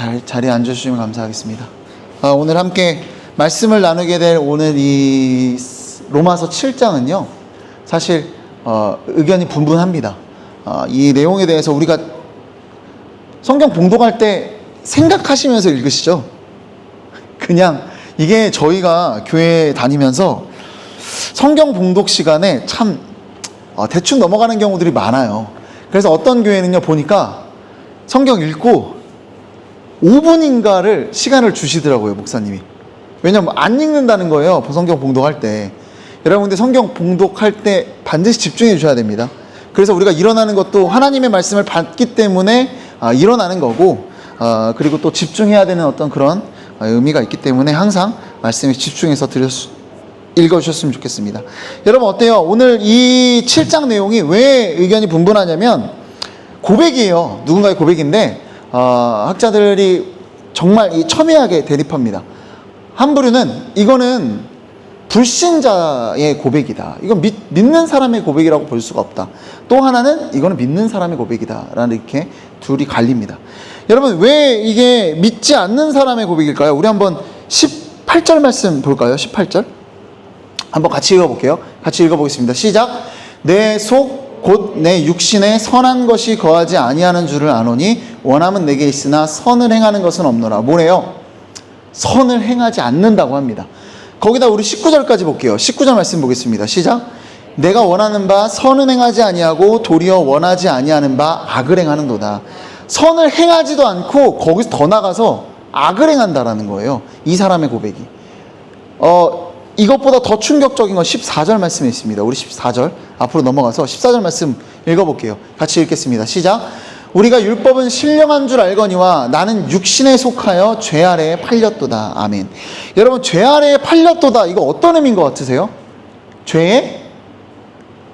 잘- 자리에 앉아주시면 감사하겠습니다. 아, 오늘 함께 말씀을 나누게 될 오늘 이 로마서 7장은요, 사실 어, 의견이 분분합니다. 어, 이 내용에 대해서 우리가 성경 봉독할 때 생각하시면서 읽으시죠. 그냥 이게 저희가 교회 다니면서 성경 봉독 시간에 참 어, 대충 넘어가는 경우들이 많아요. 그래서 어떤 교회는요 보니까 성경 읽고 5분인가를 시간을 주시더라고요 목사님이. 왜냐면 안 읽는다는 거예요 성경 봉독할 때. 여러분 근데 성경 봉독할 때 반드시 집중해 주셔야 됩니다. 그래서 우리가 일어나는 것도 하나님의 말씀을 받기 때문에 아, 일어나는 거고 아, 그리고 또 집중해야 되는 어떤 그런 아, 의미가 있기 때문에 항상 말씀에 집중해서 드렸, 읽어주셨으면 좋겠습니다. 여러분 어때요? 오늘 이 7장 내용이 왜 의견이 분분하냐면 고백이에요. 누군가의 고백인데 어, 학자들이 정말 이 첨예하게 대립합니다. 한 부류는 이거는 불신자의 고백이다. 이건 믿, 믿는 사람의 고백이라고 볼 수가 없다. 또 하나는 이거는 믿는 사람의 고백이다 라는 이렇게 둘이 갈립니다. 여러분 왜 이게 믿지 않는 사람의 고백일까요? 우리 한번 18절 말씀 볼까요? 18절. 한번 같이 읽어볼게요. 같이 읽어보겠습니다. 시작. 내 속 곧 내 육신에 선한 것이 거하지 아니하는 줄을 아노니 원함은 내게 있으나 선을 행하는 것은 없노라. 뭐래요? 선을 행하지 않는다고 합니다. 거기다 우리 19절까지 볼게요. 19절 말씀 보겠습니다. 시작. 내가 원하는 바 선은 행하지 아니하고 도리어 원하지 아니하는 바 악을 행하는도다. 선을 행하지도 않고 거기서 더 나가서 악을 행한다라는 거예요. 이 사람의 고백이. 어, 이것보다 더 충격적인 건 14절 말씀에 있습니다. 우리 14절 앞으로 넘어가서 14절 말씀 읽어볼게요. 같이 읽겠습니다. 시작. 우리가 율법은 신령한 줄 알거니와 나는 육신에 속하여 죄 아래에 팔렸도다. 아멘. 여러분 죄 아래에 팔렸도다. 이거 어떤 의미인 것 같으세요? 죄의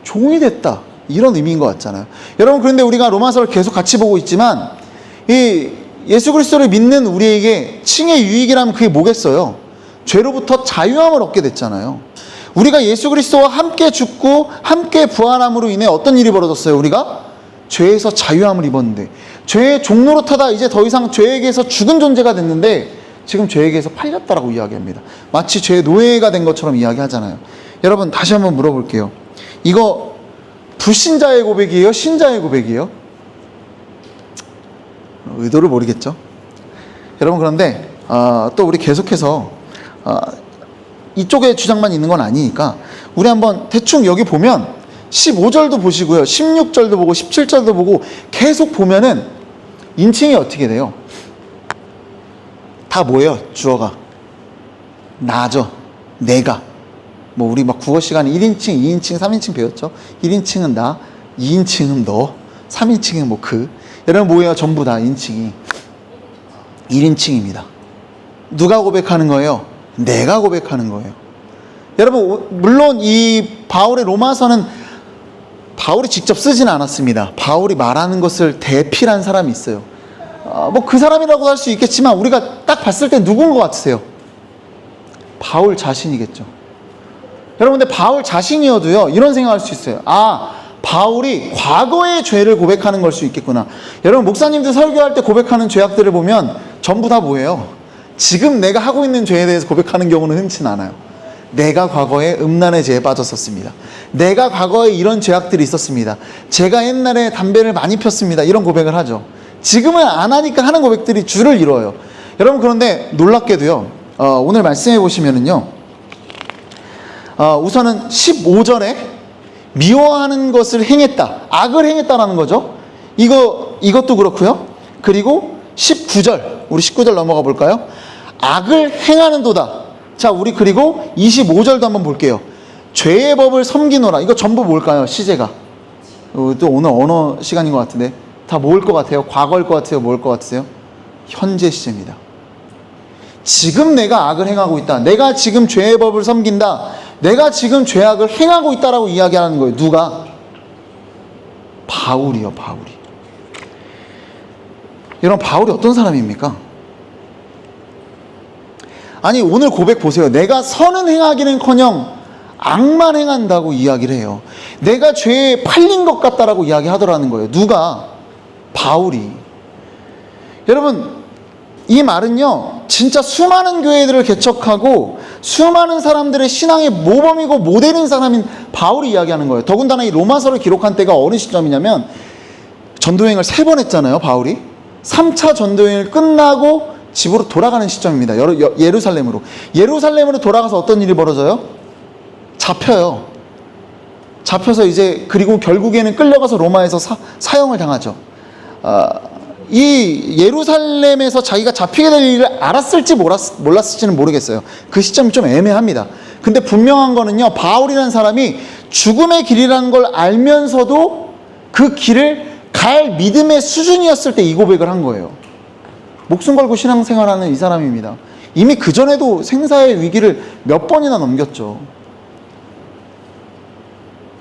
종이 됐다. 이런 의미인 것 같잖아요. 여러분 그런데 우리가 로마서를 계속 같이 보고 있지만 이 예수 그리스도를 믿는 우리에게 칭의 유익이라면 그게 뭐겠어요? 죄로부터 자유함을 얻게 됐잖아요. 우리가 예수 그리스도와 함께 죽고 함께 부활함으로 인해 어떤 일이 벌어졌어요? 우리가 죄에서 자유함을 입었는데 죄의 종로로 타다 이제 더 이상 죄에게서 죽은 존재가 됐는데 지금 죄에게서 팔렸다라고 이야기합니다. 마치 죄의 노예가 된 것처럼 이야기하잖아요. 여러분 다시 한번 물어볼게요. 이거 불신자의 고백이에요? 신자의 고백이에요? 의도를 모르겠죠. 여러분 그런데 어, 또 우리 계속해서 어, 이쪽의 주장만 있는 건 아니니까 우리 한번 대충 여기 보면 15절도 보시고요. 16절도 보고 17절도 보고 계속 보면은 인칭이 어떻게 돼요? 다 뭐예요? 주어가 나죠. 내가. 뭐 우리 막 국어 시간에 1인칭, 2인칭, 3인칭 배웠죠. 1인칭은 나, 2인칭은 너, 3인칭은 뭐 그. 여러분 뭐예요? 전부 다 인칭이 1인칭입니다. 누가 고백하는 거예요? 내가 고백하는 거예요. 여러분 물론 이 바울의 로마서는 바울이 직접 쓰진 않았습니다. 바울이 말하는 것을 대필한 사람이 있어요. 뭐그 사람이라고 할 수 있겠지만 우리가 딱 봤을 때 누군 것 같으세요? 바울 자신이겠죠. 여러분 근데 바울 자신이어도요 이런 생각할 수 있어요. 아 바울이 과거의 죄를 고백하는 걸 수 있겠구나. 여러분 목사님들 설교할 때 고백하는 죄악들을 보면 전부 다 뭐예요? 지금 내가 하고 있는 죄에 대해서 고백하는 경우는 흔치 않아요. 내가 과거에 음란의 죄에 빠졌었습니다. 내가 과거에 이런 죄악들이 있었습니다. 제가 옛날에 담배를 많이 폈습니다. 이런 고백을 하죠. 지금은 안 하니까 하는 고백들이 줄을 이뤄요. 여러분 그런데 놀랍게도요. 어, 오늘 말씀해 보시면은요. 어, 우선은 15절에 미워하는 것을 행했다. 악을 행했다라는 거죠. 이거 이것도 그렇고요. 그리고 19절. 우리 19절 넘어가 볼까요? 악을 행하는 도다. 자, 우리 그리고 25절도 한번 볼게요. 죄의 법을 섬기노라. 이거 전부 뭘까요? 시제가. 어, 또 오늘 언어 시간인 것 같은데 다 뭘 것 같아요? 과거일 것 같아요? 뭘 것 같으세요? 현재 시제입니다. 지금 내가 악을 행하고 있다. 내가 지금 죄의 법을 섬긴다. 내가 지금 죄악을 행하고 있다라고 이야기하는 거예요. 누가? 바울이요, 바울이. 여러분, 바울이 어떤 사람입니까? 아니, 오늘 고백 보세요. 내가 선은 행하기는커녕 악만 행한다고 이야기를 해요. 내가 죄에 팔린 것 같다라고 이야기하더라는 거예요. 누가? 바울이. 여러분, 이 말은요, 진짜 수많은 교회들을 개척하고 수많은 사람들의 신앙의 모범이고 모델인 사람인 바울이 이야기하는 거예요. 더군다나 이 로마서를 기록한 때가 어느 시점이냐면 전도행을 세 번 했잖아요, 바울이. 3차 전도행을 끝나고 집으로 돌아가는 시점입니다. 예루살렘으로. 예루살렘으로 돌아가서 어떤 일이 벌어져요? 잡혀요. 잡혀서 이제 그리고 결국에는 끌려가서 로마에서 사, 사형을 당하죠. 아, 이 예루살렘에서 자기가 잡히게 될 일을 알았을지 몰랐, 몰랐을지는 모르겠어요. 그 시점이 좀 애매합니다. 근데 분명한 거는요, 바울이라는 사람이 죽음의 길이라는 걸 알면서도 그 길을 갈 믿음의 수준이었을 때 이 고백을 한 거예요. 목숨 걸고 신앙생활하는 이 사람입니다. 이미 그 전에도 생사의 위기를 몇 번이나 넘겼죠.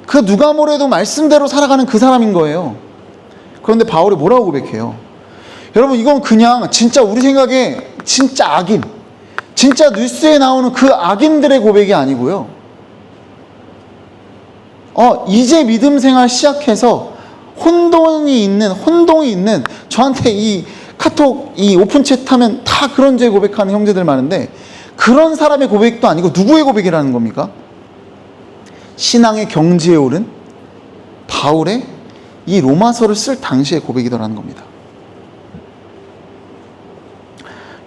그 누가 뭐래도 말씀대로 살아가는 그 사람인 거예요. 그런데 바울이 뭐라고 고백해요? 여러분 이건 그냥 진짜 우리 생각에 진짜 악인, 진짜 뉴스에 나오는 그 악인들의 고백이 아니고요. 어 이제 믿음 생활 시작해서 혼돈이 있는 혼동이 있는 저한테 이 카톡 이 오픈 채 하면 다 그런 죄 고백하는 형제들 많은데 그런 사람의 고백도 아니고 누구의 고백이라는 겁니까? 신앙의 경지에 오른 바울의 이 로마서를 쓸 당시의 고백이더라는 겁니다.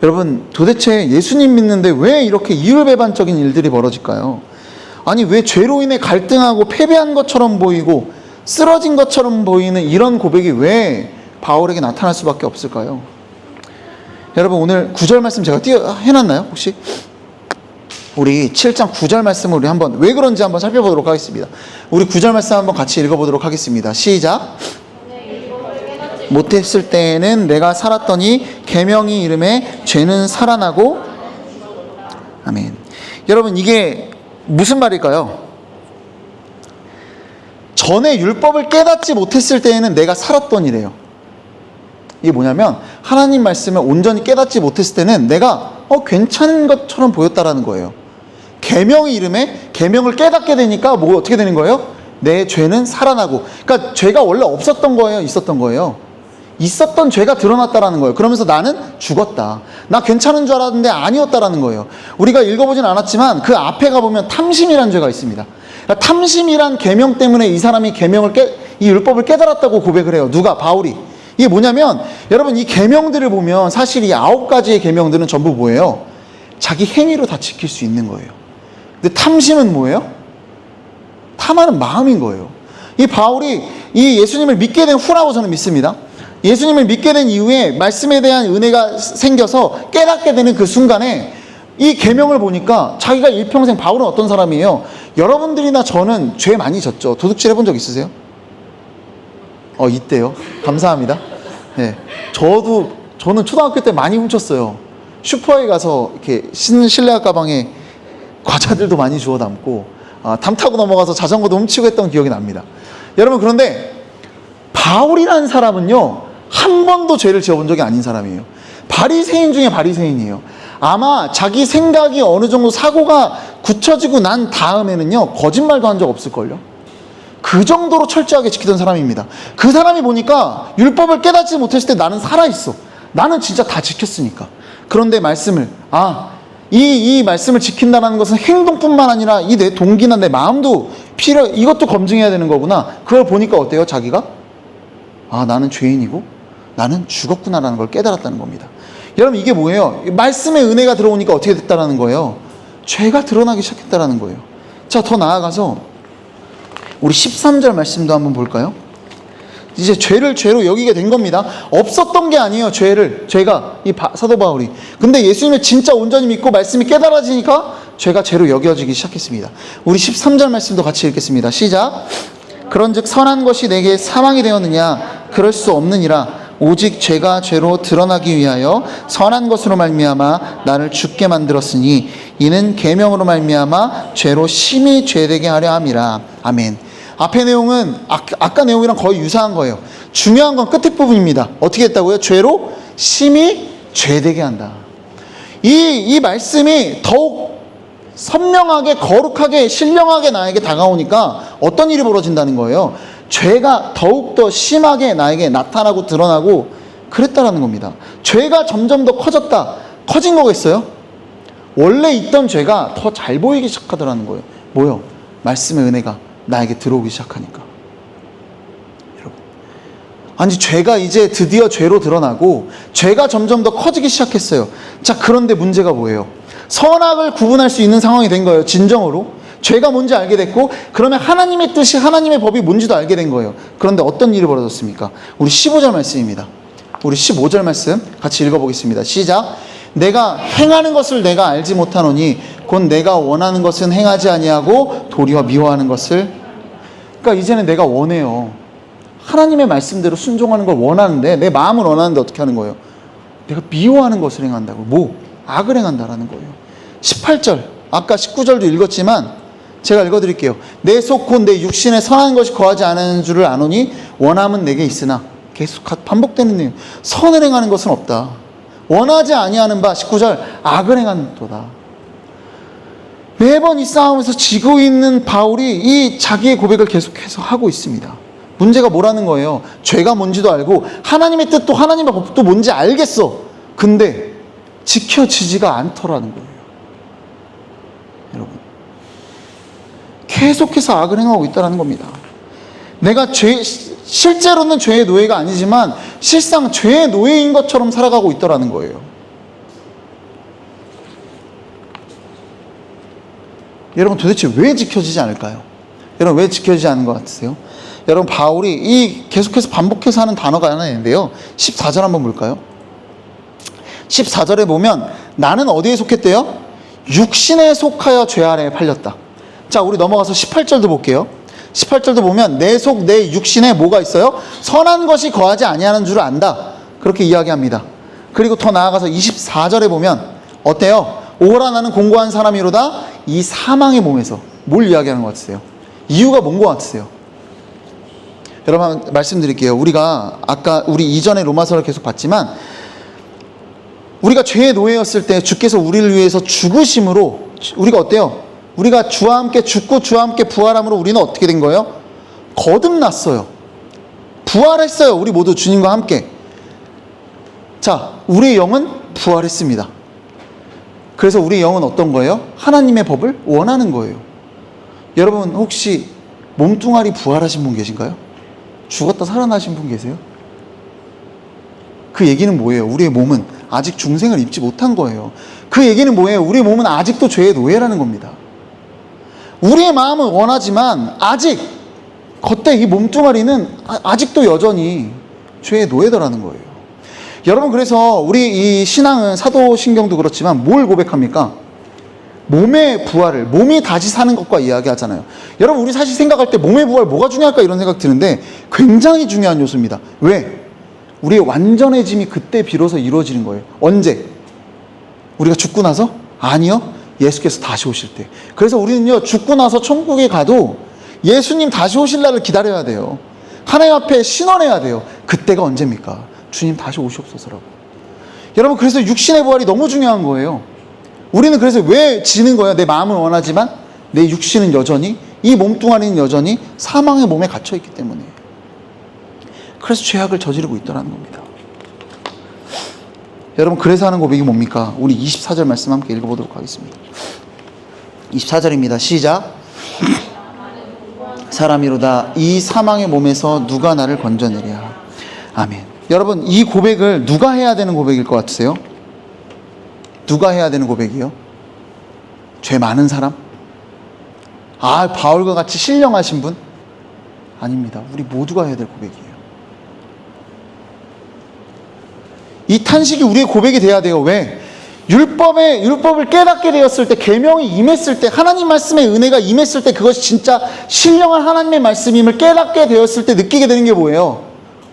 여러분, 도대체 예수님 믿는데 왜 이렇게 이율배반적인 일들이 벌어질까요? 아니, 왜 죄로 인해 갈등하고 패배한 것처럼 보이고 쓰러진 것처럼 보이는 이런 고백이 왜 바울에게 나타날 수밖에 없을까요? 여러분, 오늘 구절 말씀 제가 띄어 해놨나요? 혹시? 우리 7장 9절 말씀을 우리 한번 왜 그런지 한번 살펴보도록 하겠습니다. 우리 9절 말씀 한번 같이 읽어보도록 하겠습니다. 시작. 못했을 때에는 내가 살았더니 계명이 이름에 죄는 살아나고 아멘. 여러분 이게 무슨 말일까요? 전에 율법을 깨닫지 못했을 때에는 내가 살았더니래요. 이게 뭐냐면 하나님 말씀을 온전히 깨닫지 못했을 때는 내가 어 괜찮은 것처럼 보였다라는 거예요. 계명의 이름에 계명을 깨닫게 되니까 뭐 어떻게 되는 거예요? 내 죄는 살아나고. 그러니까 죄가 원래 없었던 거예요, 있었던 거예요. 있었던 죄가 드러났다라는 거예요. 그러면서 나는 죽었다. 나 괜찮은 줄 알았는데 아니었다라는 거예요. 우리가 읽어보진 않았지만 그 앞에 가보면 탐심이라는 죄가 있습니다. 그러니까 탐심이란 계명 때문에 이 사람이 계명을 깨, 이 율법을 깨달았다고 고백을 해요. 누가? 바울이. 이게 뭐냐면 여러분 이 계명들을 보면 사실 이 아홉 가지의 계명들은 전부 뭐예요? 자기 행위로 다 지킬 수 있는 거예요. 근데 탐심은 뭐예요? 탐하는 마음인 거예요. 이 바울이 이 예수님을 믿게 된 후라고 저는 믿습니다. 예수님을 믿게 된 이후에 말씀에 대한 은혜가 생겨서 깨닫게 되는 그 순간에 이 계명을 보니까 자기가 일평생 바울은 어떤 사람이에요? 여러분들이나 저는 죄 많이 졌죠. 도둑질 해본 적 있으세요? 어 있대요. 감사합니다. 네, 저도 저는 초등학교 때 많이 훔쳤어요. 슈퍼에 가서 이렇게 신 실내화 가방에 과자들도 많이 주워 담고 아, 담 타고 넘어가서 자전거도 훔치고 했던 기억이 납니다. 여러분 그런데 바울이라는 사람은요 한 번도 죄를 지어본 적이 아닌 사람이에요. 바리새인 중에 바리새인이에요. 아마 자기 생각이 어느 정도 사고가 굳혀지고 난 다음에는요 거짓말도 한 적 없을걸요. 그 정도로 철저하게 지키던 사람입니다. 그 사람이 보니까 율법을 깨닫지 못했을 때 나는 살아있어. 나는 진짜 다 지켰으니까. 그런데 말씀을, 아, 이, 이 말씀을 지킨다는 것은 행동뿐만 아니라 이 내 동기나 내 마음도 필요, 이것도 검증해야 되는 거구나. 그걸 보니까 어때요, 자기가? 아, 나는 죄인이고 나는 죽었구나라는 걸 깨달았다는 겁니다. 여러분, 이게 뭐예요? 말씀의 은혜가 들어오니까 어떻게 됐다라는 거예요? 죄가 드러나기 시작했다라는 거예요. 자, 더 나아가서 우리 13절 말씀도 한번 볼까요? 이제 죄를 죄로 여기게 된 겁니다. 없었던 게 아니에요, 죄를. 죄가, 이 바- 사도 바울이. 근데 예수님을 진짜 온전히 믿고 말씀이 깨달아지니까 죄가 죄로 여겨지기 시작했습니다. 우리 13절 말씀도 같이 읽겠습니다. 시작. 그런 즉, 선한 것이 내게 사망이 되었느냐? 그럴 수 없느니라. 오직 죄가 죄로 드러나기 위하여 선한 것으로 말미암아 나를 죽게 만들었으니 이는 계명으로 말미암아 죄로 심히 죄되게 하려 함이라. 아멘. 앞의 내용은 아, 아까 내용이랑 거의 유사한 거예요. 중요한 건 끝에 부분입니다. 어떻게 했다고요? 죄로 심히 죄되게 한다. 이, 이 말씀이 더욱 선명하게, 거룩하게, 신령하게 나에게 다가오니까 어떤 일이 벌어진다는 거예요? 죄가 더욱더 심하게 나에게 나타나고 드러나고 그랬다라는 겁니다. 죄가 점점 더 커졌다. 커진 거겠어요? 원래 있던 죄가 더 잘 보이기 시작하더라는 거예요. 뭐요? 말씀의 은혜가 나에게 들어오기 시작하니까. 여러분. 아니, 죄가 이제 드디어 죄로 드러나고, 죄가 점점 더 커지기 시작했어요. 자, 그런데 문제가 뭐예요? 선악을 구분할 수 있는 상황이 된 거예요. 진정으로. 죄가 뭔지 알게 됐고, 그러면 하나님의 뜻이, 하나님의 법이 뭔지도 알게 된 거예요. 그런데 어떤 일이 벌어졌습니까? 우리 15절 말씀입니다. 우리 15절 말씀 같이 읽어보겠습니다. 시작. 내가 행하는 것을 내가 알지 못하노니 곧 내가 원하는 것은 행하지 아니하고 도리어 미워하는 것을 그러니까 이제는 내가 원해요. 하나님의 말씀대로 순종하는 걸 원하는데 내 마음을 원하는데 어떻게 하는 거예요? 내가 미워하는 것을 행한다고. 뭐? 악을 행한다라는 거예요. 18절. 아까 19절도 읽었지만 제가 읽어 드릴게요. 내속곧내 육신에 선한 것이 거하지 않은 줄을 아노니 원함은 내게 있으나 계속 반복되는 내용. 선을 행하는 것은 없다. 원하지 아니하는 바 19절 악을 행한도다. 매번 이 싸움에서 지고 있는 바울이 이 자기의 고백을 계속해서 하고 있습니다. 문제가 뭐라는 거예요? 죄가 뭔지도 알고 하나님의 뜻도 하나님의 법도 뭔지 알겠어. 근데 지켜지지가 않더라는 거예요. 여러분. 계속해서 악을 행하고 있다는 겁니다. 내가 죄, 실제로는 죄의 노예가 아니지만 실상 죄의 노예인 것처럼 살아가고 있더라는 거예요. 여러분 도대체 왜 지켜지지 않을까요? 여러분 왜 지켜지지 않은 것 같으세요? 여러분 바울이 이 계속해서 반복해서 하는 단어가 하나 있는데요. 14절 한번 볼까요? 14절에 보면 나는 어디에 속했대요? 육신에 속하여 죄 아래에 팔렸다. 자, 우리 넘어가서 18절도 볼게요. 18절도 보면 내 속 내 육신에 뭐가 있어요? 선한 것이 거하지 아니하는 줄 안다. 그렇게 이야기합니다. 그리고 더 나아가서 24절에 보면 어때요? 오호라 나는 공고한 사람이로다 이 사망의 몸에서 뭘 이야기하는 것 같으세요? 이유가 뭔 것 같으세요? 여러분 말씀드릴게요. 우리가 아까 우리 이전에 로마서를 계속 봤지만 우리가 죄의 노예였을 때 주께서 우리를 위해서 죽으심으로 우리가 어때요? 우리가 주와 함께 죽고 주와 함께 부활함으로 우리는 어떻게 된 거예요? 거듭났어요. 부활했어요. 우리 모두 주님과 함께. 자, 우리의 영은 부활했습니다. 그래서 우리의 영은 어떤 거예요? 하나님의 법을 원하는 거예요. 여러분 혹시 몸뚱아리 부활하신 분 계신가요? 죽었다 살아나신 분 계세요? 그 얘기는 뭐예요? 우리의 몸은 아직 중생을 입지 못한 거예요. 그 얘기는 뭐예요? 우리의 몸은 아직도 죄의 노예라는 겁니다. 우리의 마음은 원하지만 아직 겉에 이 몸뚱아리는 아- 아직도 여전히 죄의 노예더라는 거예요. 여러분 그래서 우리 이 신앙은 사도신경도 그렇지만 뭘 고백합니까? 몸의 부활을 몸이 다시 사는 것과 이야기하잖아요. 여러분 우리 사실 생각할 때 몸의 부활 뭐가 중요할까 이런 생각 드는데 굉장히 중요한 요소입니다. 왜? 우리의 완전해짐이 그때 비로소 이루어지는 거예요. 언제? 우리가 죽고 나서? 아니요. 예수께서 다시 오실 때. 그래서 우리는요, 죽고 나서 천국에 가도 예수님 다시 오실 날을 기다려야 돼요. 하나님 앞에 신원해야 돼요. 그때가 언제입니까? 주님 다시 오시옵소서라고. 여러분, 그래서 육신의 부활이 너무 중요한 거예요. 우리는 그래서 왜 지는 거야? 내 마음은 원하지만 내 육신은 여전히, 이 몸뚱아리는 여전히 사망의 몸에 갇혀있기 때문에. 그래서 죄악을 저지르고 있더라는 겁니다. 여러분 그래서 하는 고백이 뭡니까? 우리 24절 말씀 함께 읽어보도록 하겠습니다. 24절입니다. 시작. 사람이로다 이 사망의 몸에서 누가 나를 건져내랴. 아멘. 여러분 이 고백을 누가 해야 되는 고백일 것 같으세요? 누가 해야 되는 고백이요? 죄 많은 사람? 아 바울과 같이 신령하신 분? 아닙니다. 우리 모두가 해야 될 고백이에요. 이 탄식이 우리의 고백이 돼야 돼요. 왜? 율법의 율법을 깨닫게 되었을 때 계명이 임했을 때 하나님 말씀의 은혜가 임했을 때 그것이 진짜 신령한 하나님의 말씀임을 깨닫게 되었을 때 느끼게 되는 게 뭐예요?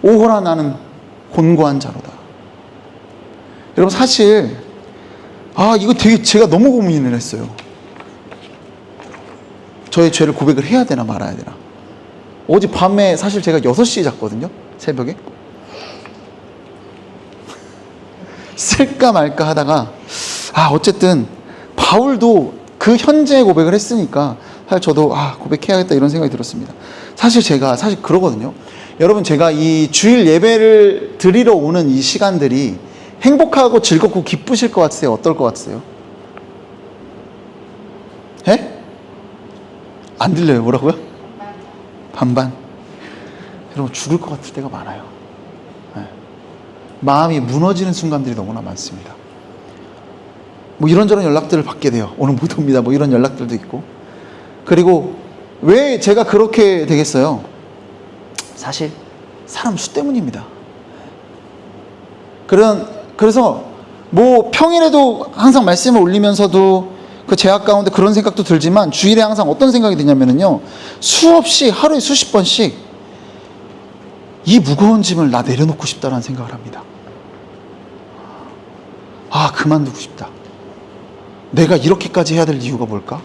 오호라 나는 곤고한 자로다. 여러분 사실 아 이거 되게 제가 너무 고민을 했어요. 저의 죄를 고백을 해야 되나 말아야 되나. 어제 밤에 사실 제가 6시에 잤거든요. 새벽에. 쓸까 말까 하다가 아 어쨌든 바울도 그 현재의 고백을 했으니까 사실 저도 아 고백해야겠다 이런 생각이 들었습니다. 사실 제가 사실 그러거든요. 여러분 제가 이 주일 예배를 드리러 오는 이 시간들이 행복하고 즐겁고 기쁘실 것 같으세요? 어떨 것 같으세요? 해? 안 들려요. 뭐라고요? 반반. 여러분 죽을 것 같을 때가 많아요. 예. 마음이 무너지는 순간들이 너무나 많습니다. 뭐 이런저런 연락들을 받게 돼요. 오늘 못 옵니다. 뭐 이런 연락들도 있고. 그리고 왜 제가 그렇게 되겠어요? 사실 사람 수 때문입니다. 그런 그래서 뭐 평일에도 항상 말씀을 올리면서도 그 제약 가운데 그런 생각도 들지만 주일에 항상 어떤 생각이 드냐면은요 수없이 하루에 수십 번씩 이 무거운 짐을 나 내려놓고 싶다라는 생각을 합니다. 아 그만두고 싶다. 내가 이렇게까지 해야 될 이유가 뭘까?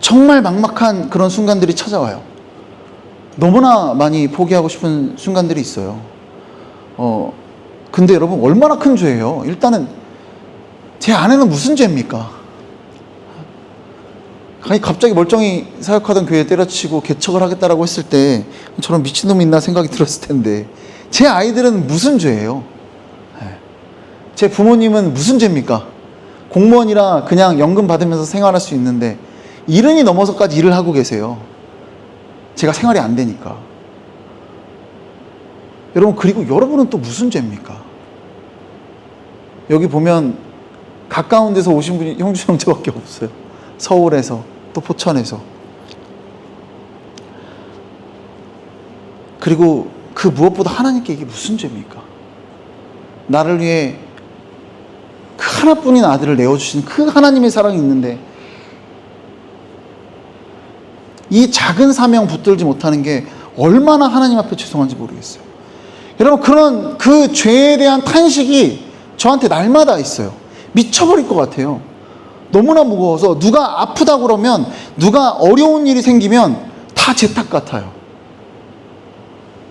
정말 막막한 그런 순간들이 찾아와요. 너무나 많이 포기하고 싶은 순간들이 있어요. 어, 근데 여러분, 얼마나 큰 죄예요? 일단은, 제 아내는 무슨 죄입니까? 아니, 갑자기 멀쩡히 사역하던 교회에 때려치고 개척을 하겠다라고 했을 때, 저런 미친놈이 있나 생각이 들었을 텐데, 제 아이들은 무슨 죄예요? 예. 제 부모님은 무슨 죄입니까? 공무원이라 그냥 연금 받으면서 생활할 수 있는데, 이른이 넘어서까지 일을 하고 계세요. 제가 생활이 안 되니까. 여러분, 그리고 여러분은 또 무슨 죄입니까? 여기 보면 가까운 데서 오신 분이 형주 형제밖에 없어요. 서울에서, 또 포천에서. 그리고 그 무엇보다 하나님께 이게 무슨 죄입니까? 나를 위해 그 하나뿐인 아들을 내어주신 그 하나님의 사랑이 있는데 이 작은 사명 붙들지 못하는 게 얼마나 하나님 앞에 죄송한지 모르겠어요. 여러분 그런 그 죄에 대한 탄식이 저한테 날마다 있어요. 미쳐버릴 것 같아요. 너무나 무거워서 누가 아프다 그러면 누가 어려운 일이 생기면 다 제 탓 같아요.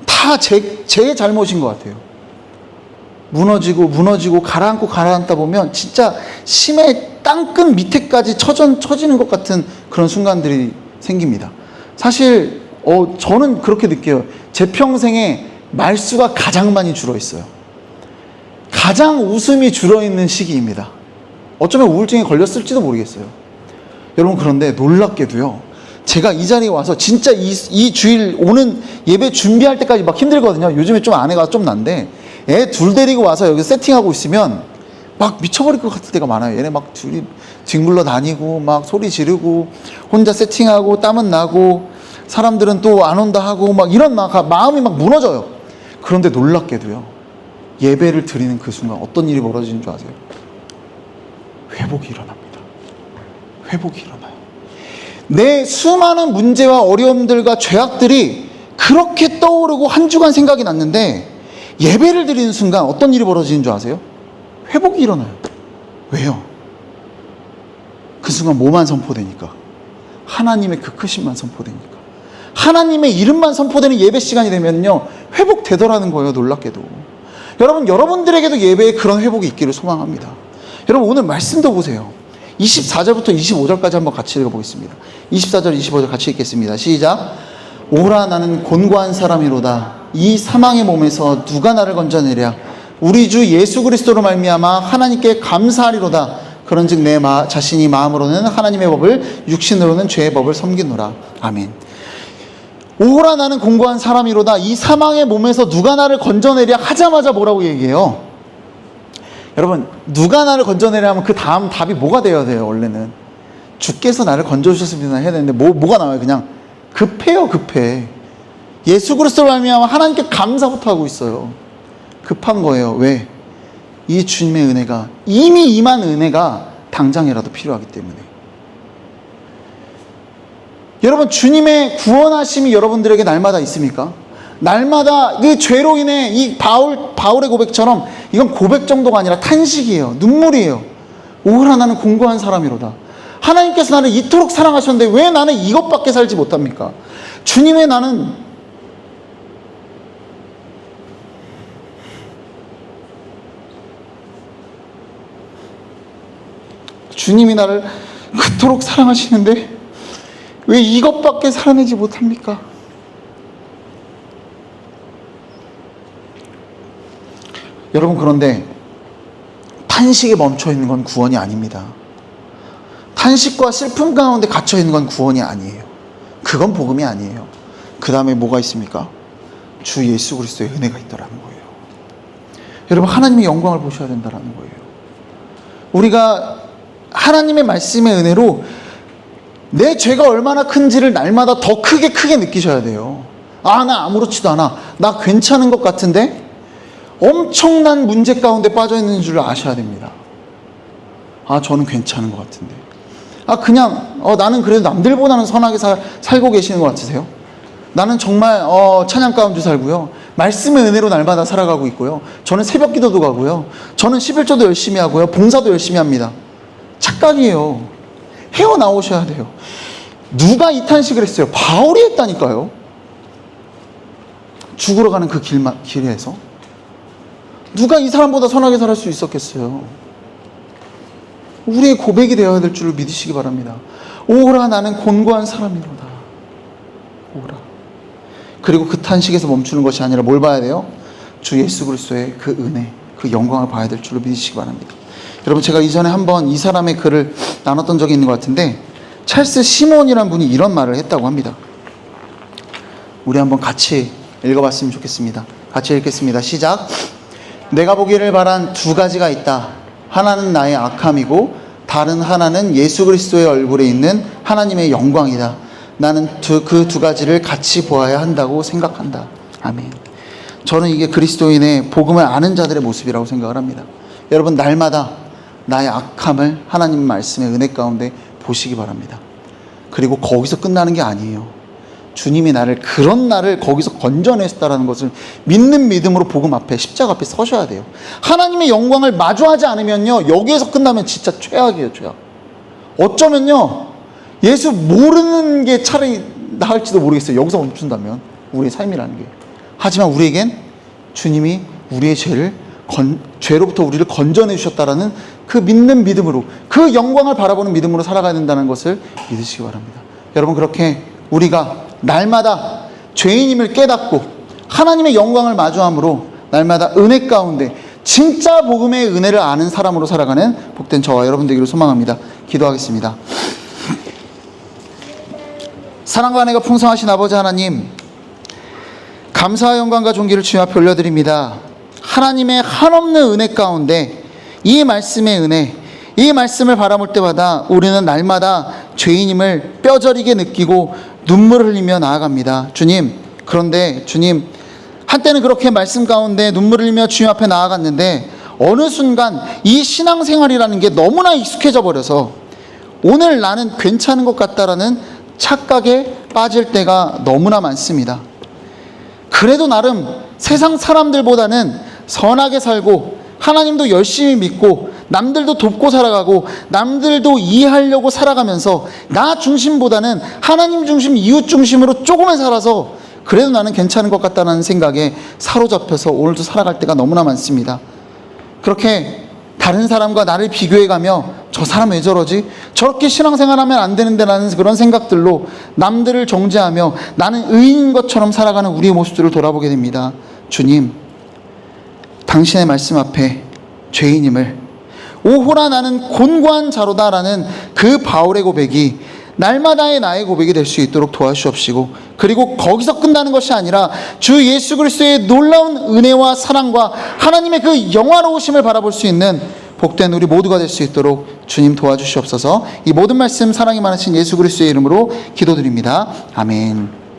다 제 제 잘못인 것 같아요. 무너지고 무너지고 가라앉고 가라앉다 보면 진짜 심해 땅끝 밑에까지 처전 처지는 것 같은 그런 순간들이 생깁니다. 사실 어, 저는 그렇게 느껴요. 제 평생에 말수가 가장 많이 줄어 있어요. 가장 웃음이 줄어 있는 시기입니다. 어쩌면 우울증에 걸렸을지도 모르겠어요. 여러분 그런데 놀랍게도요. 제가 이 자리에 와서 진짜 이, 이 주일 오는 예배 준비할 때까지 막 힘들거든요. 요즘에 좀 아내가 좀 난데 애 둘 데리고 와서 여기 세팅하고 있으면 막 미쳐버릴 것 같을 때가 많아요. 얘네 막 둘이 뒹굴러 다니고 막 소리 지르고 혼자 세팅하고 땀은 나고 사람들은 또 안 온다 하고 막 이런 막 마음이 막 무너져요. 그런데 놀랍게도요. 예배를 드리는 그 순간 어떤 일이 벌어지는 줄 아세요? 회복이 일어납니다. 회복이 일어나요. 내 수많은 문제와 어려움들과 죄악들이 그렇게 떠오르고 한 주간 생각이 났는데 예배를 드리는 순간 어떤 일이 벌어지는 줄 아세요? 회복이 일어나요. 왜요? 그 순간 뭐만 선포되니까? 하나님의 그 크심만 선포되니까. 하나님의 이름만 선포되는 예배 시간이 되면요. 회복되더라는 거예요. 놀랍게도. 여러분, 여러분들에게도 예배에 그런 회복이 있기를 소망합니다. 여러분, 오늘 말씀도 보세요. 24절부터 25절까지 한번 같이 읽어보겠습니다. 24절, 25절 같이 읽겠습니다. 시작. 오라 나는 곤고한 사람이로다. 이 사망의 몸에서 누가 나를 건져내랴. 우리 주 예수 그리스도로 말미암아 하나님께 감사하리로다. 그런즉 내 마, 자신이 마음으로는 하나님의 법을 육신으로는 죄의 법을 섬기노라. 아멘. 오라 나는 공고한 사람이로다. 이 사망의 몸에서 누가 나를 건져내랴 하자마자 뭐라고 얘기해요? 여러분, 누가 나를 건져내랴 하면 그 다음 답이 뭐가 되어야 돼요, 원래는? 주께서 나를 건져주셨습니다 해야 되는데 뭐, 뭐가 나와요? 그냥 급해요, 급해. 예수 그리스도로 말미암아 하나님께 감사부터 하고 있어요. 급한 거예요. 왜? 이 주님의 은혜가 이미 임한 은혜가 당장이라도 필요하기 때문에. 여러분 주님의 구원하심이 여러분들에게 날마다 있습니까? 날마다 그 죄로 인해 이 바울 바울의 고백처럼 이건 고백 정도가 아니라 탄식이에요. 눈물이에요. 오라 나는 공고한 사람이로다. 하나님께서 나를 이토록 사랑하셨는데 왜 나는 이것밖에 살지 못합니까? 주님의 나는 주님이 나를 그토록 사랑하시는데 왜 이것밖에 살아내지 못합니까? 여러분 그런데 탄식에 멈춰 있는 건 구원이 아닙니다. 탄식과 슬픔 가운데 갇혀 있는 건 구원이 아니에요. 그건 복음이 아니에요. 그 다음에 뭐가 있습니까? 주 예수 그리스도의 은혜가 있다라는 거예요. 여러분 하나님의 영광을 보셔야 된다라는 거예요. 우리가 하나님의 말씀의 은혜로 내 죄가 얼마나 큰지를 날마다 더 크게 크게 느끼셔야 돼요. 아, 나 아무렇지도 않아. 나 괜찮은 것 같은데 엄청난 문제 가운데 빠져 있는 줄 아셔야 됩니다. 아, 저는 괜찮은 것 같은데. 아, 그냥 어, 나는 그래도 남들보다는 선하게 살, 살고 계시는 것 같으세요? 나는 정말 어, 찬양 가운데 살고요. 말씀의 은혜로 날마다 살아가고 있고요. 저는 새벽 기도도 가고요. 저는 11조도 열심히 하고요. 봉사도 열심히 합니다. 착각이에요. 헤어나오셔야 돼요. 누가 이 탄식을 했어요? 바울이 했다니까요. 죽으러 가는 그 길마, 길에서. 누가 이 사람보다 선하게 살 수 있었겠어요? 우리의 고백이 되어야 될 줄을 믿으시기 바랍니다. 오라 나는 곤고한 사람이로다. 오라. 그리고 그 탄식에서 멈추는 것이 아니라 뭘 봐야 돼요? 주 예수 그리스도의 그 은혜, 그 영광을 봐야 될 줄로 믿으시기 바랍니다. 여러분 제가 이전에 한번 이 사람의 글을 나눴던 적이 있는 것 같은데 찰스 시몬이라는 분이 이런 말을 했다고 합니다. 우리 한번 같이 읽어봤으면 좋겠습니다. 같이 읽겠습니다. 시작. 내가 보기를 바란 두 가지가 있다. 하나는 나의 악함이고 다른 하나는 예수 그리스도의 얼굴에 있는 하나님의 영광이다. 나는 그두 가지를 같이 보아야 한다고 생각한다. 아멘. 저는 이게 그리스도인의 복음을 아는 자들의 모습이라고 생각을 합니다. 여러분 날마다 나의 악함을 하나님 말씀의 은혜 가운데 보시기 바랍니다. 그리고 거기서 끝나는 게 아니에요. 주님이 나를 그런 나를 거기서 건져냈다라는 것을 믿는 믿음으로 복음 앞에 십자가 앞에 서셔야 돼요. 하나님의 영광을 마주하지 않으면요 여기에서 끝나면 진짜 최악이에요 최악. 어쩌면요 예수 모르는 게 차라리 나을지도 모르겠어요. 여기서 멈춘다면 우리의 삶이라는 게. 하지만 우리에겐 주님이 우리의 죄를 건, 죄로부터 우리를 건져내 주셨다라는 그 믿는 믿음으로 그 영광을 바라보는 믿음으로 살아가야 된다는 것을 믿으시기 바랍니다. 여러분 그렇게 우리가 날마다 죄인임을 깨닫고 하나님의 영광을 마주함으로 날마다 은혜 가운데 진짜 복음의 은혜를 아는 사람으로 살아가는 복된 저와 여러분 되기를 소망합니다. 기도하겠습니다. 사랑과 은혜가 풍성하신 아버지 하나님 감사와 영광과 존귀를 주여 앞에 올려드립니다. 하나님의 한없는 은혜 가운데 이 말씀의 은혜, 이 말씀을 바라볼 때마다 우리는 날마다 죄인임을 뼈저리게 느끼고 눈물을 흘리며 나아갑니다. 주님, 그런데 주님, 한때는 그렇게 말씀 가운데 눈물을 흘리며 주님 앞에 나아갔는데 어느 순간 이 신앙생활이라는 게 너무나 익숙해져 버려서 오늘 나는 괜찮은 것 같다라는 착각에 빠질 때가 너무나 많습니다. 그래도 나름 세상 사람들보다는 선하게 살고 하나님도 열심히 믿고 남들도 돕고 살아가고 남들도 이해하려고 살아가면서 나 중심보다는 하나님 중심, 이웃 중심으로 조금만 살아서 그래도 나는 괜찮은 것 같다는 생각에 사로잡혀서 오늘도 살아갈 때가 너무나 많습니다. 그렇게 다른 사람과 나를 비교해 가며 저 사람 왜 저러지? 저렇게 신앙생활하면 안 되는데 라는 그런 생각들로 남들을 정죄하며 나는 의인인 것처럼 살아가는 우리의 모습들을 돌아보게 됩니다. 주님, 당신의 말씀 앞에 죄인임을 오호라 나는 곤고한 자로다라는 그 바울의 고백이 날마다의 나의 고백이 될 수 있도록 도와주옵시고 그리고 거기서 끝나는 것이 아니라 주 예수 그리스도의 놀라운 은혜와 사랑과 하나님의 그 영화로우심을 바라볼 수 있는 복된 우리 모두가 될 수 있도록 주님 도와주시옵소서 이 모든 말씀 사랑이 많으신 예수 그리스도의 이름으로 기도드립니다. 아멘.